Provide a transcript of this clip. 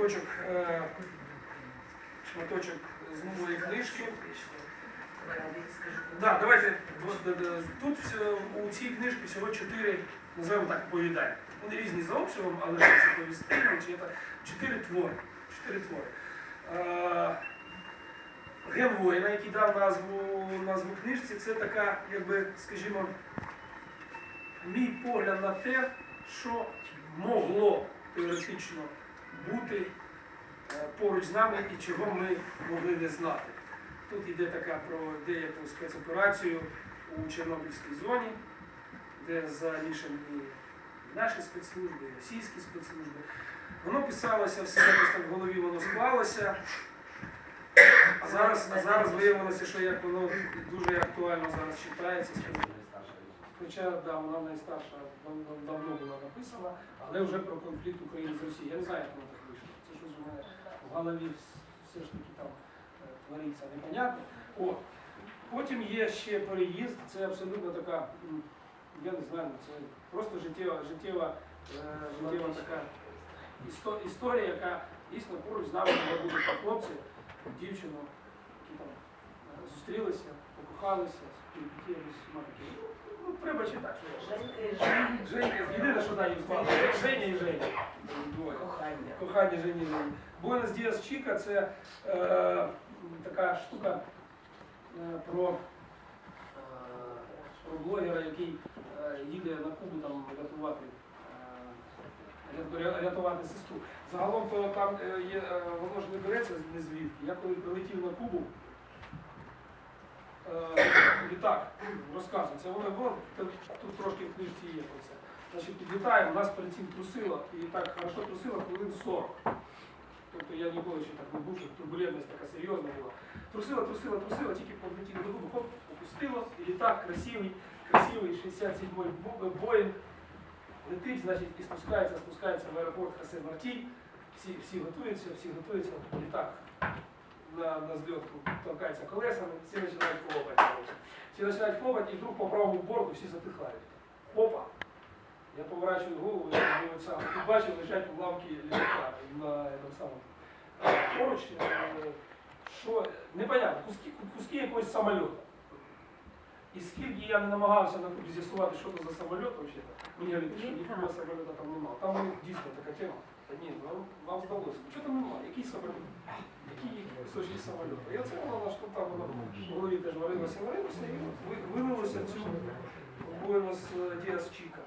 шматочок, е, шматочок з нової книжки. Да, давайте е, е, тут у цій книжці всього чотири, називаємо так, оповідання. Вони різні за обсягом, але це повістини, чи це чотири твори. Чотири твори. Ген воїна, який дав назву, назву книжці, це така, якби, скажімо, мій погляд на те, що могло теоретично бути е, поруч з нами і чого ми могли не знати. Тут йде така про деяку спецоперацію у Чорнобильській зоні, де замішані наші спецслужби, і російські спецслужби. Воно писалося, все так в голові воно склалося. А зараз, а зараз виявилося, що як воно дуже актуально зараз читається. Хоча да, вона найстарша дав- дав- давно була написана, але вже про конфлікт України з Росією. Я не знаю, як воно так вийшло. Це щось у мене в голові вс- все ж таки там е, твориться непонятно. О, потім є ще переїзд, це абсолютно така, я не знаю, це просто життєва, життєва, е, життєва така історія, яка дійсно поруч з нами два хлопці, дівчину, які там е, зустрілися, покохалися, співпітєві, такі. Треба читати. що Женька єдине, що дає звати, Женя і Женя. Кохання. Кохання Жені і Жені. Буенос Діас Чіка це е, така штука е, про, е, про блогера, який е, їде на Кубу там рятувати, е, рятувати сестру. Загалом то там е, є, е, воно ж не береться не звідки. Я коли прилетів на Кубу, літак розказує, це було, тут трошки в книжці є про це. Значить, підлітає, у нас перед цим трусило, і так хорошо трусило хвилин 40. Тобто я ніколи ще так не був, щоб турбулентність така серйозна була. Трусило, трусило, трусило, тільки подлетіли до хоп, опустило, і літак красивий, красивий 67-й Бо- Боїнг. Летить, значить, і спускається, спускається в аеропорт Хасе Мартій. Всі, всі готуються, всі готуються, літак на, на зльотку толкається колесами, всі починають хлопати. Всі починають хлопати, і вдруг по правому борту всі затихають. Опа! Я поворачиваю голову, думаю, сам. І бачу, лежать лавки літака на этом самому. Поруч, що, непонятно, куски, куски якогось самольоту. І скільки я не намагався на з'ясувати, що це за самоліт взагалі, мені говорять, що ніякого самоліта там немає. Там у них дійсно така тема. Та ні, вам, вам здалося. Чого там немає? Який самоліт? Який кусочки самоліту? І оце воно наш там в голові теж варилося, варилося і ви- цю воїна цю Буенос Діас Чіка.